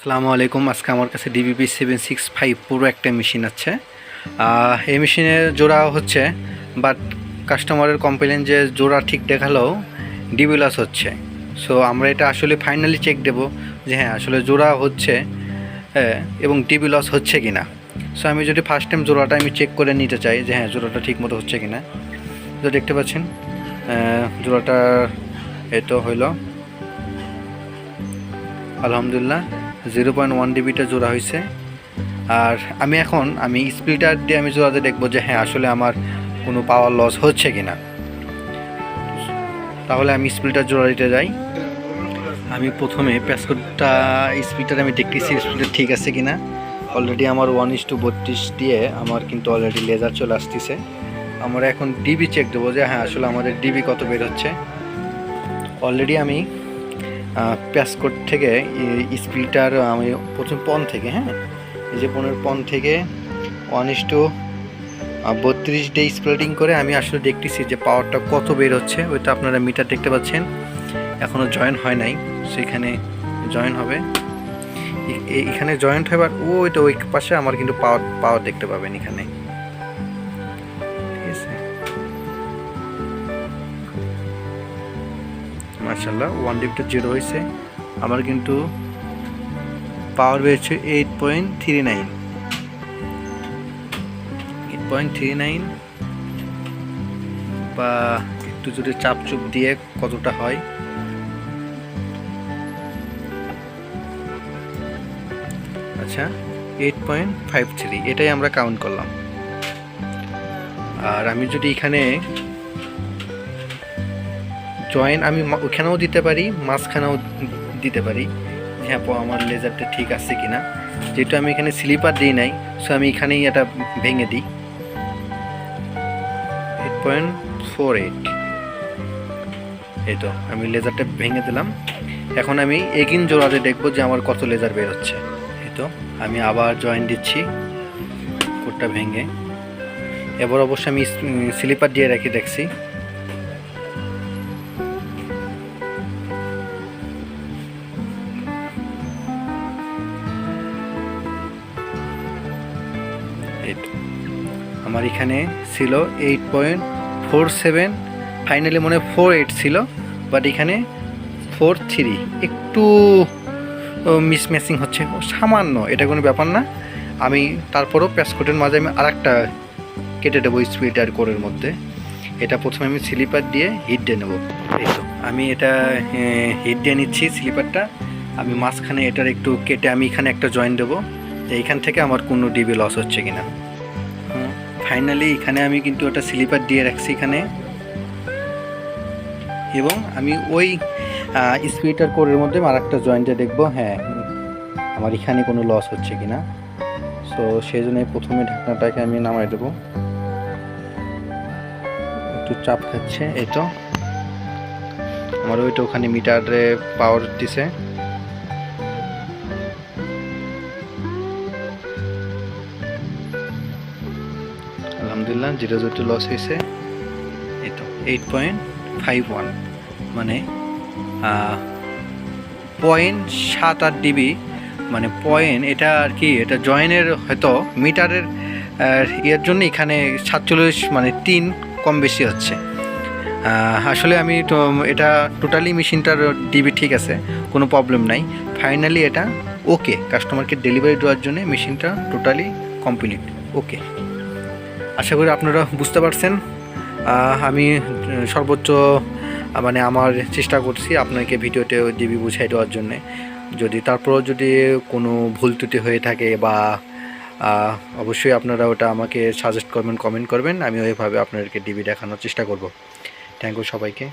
আসসালামু আলাইকুম। আজকে আমার কাছে ডিবিপি সেভেন সিক্স ফাইভ পুরো একটা মেশিন আছে। এই মেশিনের জোড়া হচ্ছে বাট কাস্টমারের কমপ্লেন যে জোড়া ঠিক দেখালেও ডিবি লস হচ্ছে। সো আমরা এটা আসলে ফাইনালি চেক দেব যে হ্যাঁ আসলে জোড়া হচ্ছে এবং ডিবি লস হচ্ছে কি না সো আমি যদি ফার্স্ট টাইম জোড়াটা আমি চেক করে নিতে চাই যে হ্যাঁ জোড়াটা ঠিক মতো হচ্ছে কি না তো দেখতে পাচ্ছেন আহ, এ তো হইল আলহামদুলিল্লাহ। জিরো পয়েন্ট ওয়ান ডিবিটা জোড়া হয়েছে আর আমি এখন, আমি স্প্লিটার দিয়ে আমি জোড়াতে দেখব যে হ্যাঁ আসলে আমার কোনো পাওয়ার লস হচ্ছে কি না তাহলে আমি স্প্লিটার জোড়া দিতে যাই। আমি প্রথমে প্যাসকোডটা স্পিডটা আমি দেখতেছি স্পিডটা ঠিক আছে কি না অলরেডি আমার ওয়ান ইস টু বত্রিশ দিয়ে আমার কিন্তু অলরেডি লেজার চলে আসতেছে। আমরা এখন ডিবি চেক দেবো যে হ্যাঁ আসলে আমাদের ডিবি কত বের হচ্ছে। অলরেডি আমি প্যাসকোড থেকে স্পিডটার আমি প্রথম পন থেকে হ্যাঁ? এই যে পনেরো পন থেকে ওয়ান ইস টু বত্রিশ ডে স্প্রেডিং করে আমি আসলে দেখতেছি যে পাওয়ারটা কত বের হচ্ছে। ওইটা আপনারা মিটার দেখতে পাচ্ছেন। এখনও জয়েন হয় নাই। সেখানে জয়েন হবে। এখানে জয়েন্ট হবে আর ওইটা ওই পাশে আমার কিন্তু পাওয়ার পাওয়ার দেখতে পাবেন এখানে। মার্শাল্লাহ ওয়ান ডিপটা জিরো হয়েছে। আমার কিন্তু পাওয়ার বেড়েছে eight point three nine eight point three nine বা একটু যদি চাপ চুপ দিয়ে কতটা হয়? আচ্ছা এইট পয়েন্ট ফাইভ থ্রি এটাই আমরা কাউন্ট করলাম। আর আমি যদি এখানে জয়েন আমি ওখানেও দিতে পারি, মাঝখানেও দিতে পারি। হ্যাঁ আমার লেজারটা ঠিক আছে কিনা। যেহেতু আমি এখানে স্লিপার দিই নাই সো আমি এখানেই এটা ভেঙে দিই। এইট পয়েন্ট ফোর এইট এই তো, আমি লেজারটা ভেঙে দিলাম। এখন আমি এগিন জোড়াতে দেখব যে আমার কত লেজার বের হচ্ছে। এই তো, আমি আবার জয়েন দিচ্ছি। কোডটা ভেঙে। এবার অবশ্য আমি স্লিপার দিয়ে রেখে দেখছি। আমার এখানে ছিল eight point four seven finally মনে ফোর এইট ছিল বাট এখানে ফোর থ্রি একটু মিসম্যাচিং হচ্ছে। সামান্য, এটা কোনো ব্যাপার না। আমি তারপরও প্যাসকোটের মাঝে আমি আরেকটা কেটে দেবো স্পিডার কোরের মধ্যে। এটা প্রথমে আমি স্লিপার দিয়ে হিট দিয়ে নেব। এই তো, আমি এটা হিট দিয়ে নিচ্ছি স্লিপারটা আমি মাঝখানে এটার একটু কেটে আমি এখানে একটা জয়েন দেবো। এইখান থেকে আমার কোনো ডিবি লস হচ্ছে কিনা। ফাইনালি এখানে আমি কিন্তু ওটা স্লিপার দিয়ে রাখছি এখানে। এবং আমি ওই স্পিডার কোরের মধ্যে আর একটা জয়েন্টে দেখব হ্যাঁ আমার এখানে কোনো লস হচ্ছে কিনা। সো সেই জন্য প্রথমে ঢাকনাটাকে আমি নামাই দেবো। একটু চাপ খাচ্ছে, এই তো। আমার ওইটা ওখানে মিটারে পাওয়ার দিছে। আলহামদুলিল্লাহ জিরো জিরো লস হয়েছে। এই তো এইট পয়েন্ট ফাইভ ওয়ান মানে পয়েন্ট সাত আট ডিবি মানে পয়েন্ট এটা আর কি, এটা জয়েনের হয়তো মিটারের ইয়ের জন্য এখানে সাতচল্লিশ মানে তিন কম বেশি হচ্ছে। আসলে আমি তো, এটা টোটালি মেশিনটার ডিবি ঠিক আছে, কোনো প্রবলেম নাই। ফাইনালি এটা ওকে কাস্টমারকে ডেলিভারি দেওয়ার জন্য মেশিনটা টোটালি কমপ্লিট ওকে আশা করি আপনারা বুঝতে পারছেন। আমি সর্বোচ্চ মানে আমার চেষ্টা করছি আপনাকে ভিডিওতে ডিবি বুঝাই দেওয়ার জন্যে। যদি তারপরও যদি কোনো ভুল ত্রুটি হয়ে থাকে বা অবশ্যই আপনারা ওটা আমাকে সাজেস্ট করবেন কমেন্ট করবেন, আমি ওইভাবে আপনাদেরকে ডিবি দেখানোর চেষ্টা করব। থ্যাংক ইউ সবাইকে।